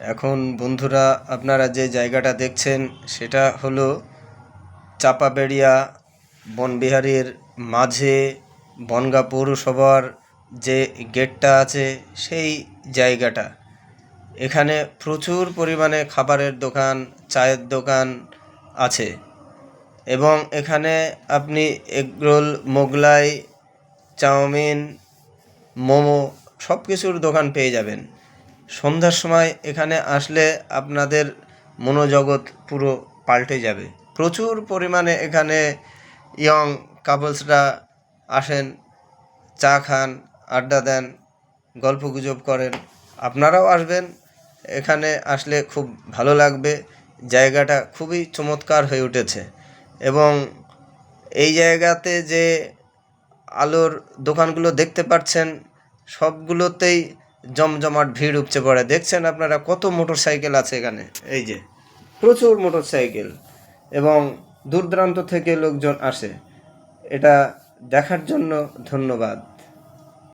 এখন বন্ধুরা, আপনারা যে জায়গাটা দেখছেন, সেটা হলো চাপাবেড়িয়া বনবিহারীর মাঝে বনগা পৌরসভার যে গেটটা আছে, সেই জায়গাটা। এখানে প্রচুর পরিমাণে খাবারের দোকান, চায়ের দোকান আছে এবং এখানে আপনি এগরোল মোগলাই, চাউমিন, মোমো সব কিছুর দোকান পেয়ে যাবেন। সন্ধ্যার সময় এখানে আসলে আপনাদের মনোজগৎ পুরো পাল্টে যাবে। প্রচুর পরিমাণে এখানে ইয়ং কাপলসরা আসেন, চা খান, আড্ডা দেন, গল্প গুজব করেন। আপনারাও আসবেন। এখানে আসলে খুব ভালো লাগবে। জায়গাটা খুবই চমৎকার হয়ে উঠেছে। এবং এই জায়গাতে যে আলোর দোকানগুলো দেখতে পাচ্ছেন, সবগুলোতেই জমজমাট ভিড় উপচে পড়ে। দেখছেন আপনারা কত মোটর সাইকেল আছে এখানে? এই যে, প্রচুর মোটর সাইকেল এবং দূর দূরান্ত থেকে লোকজন আসে। এটা দেখার জন্য ধন্যবাদ।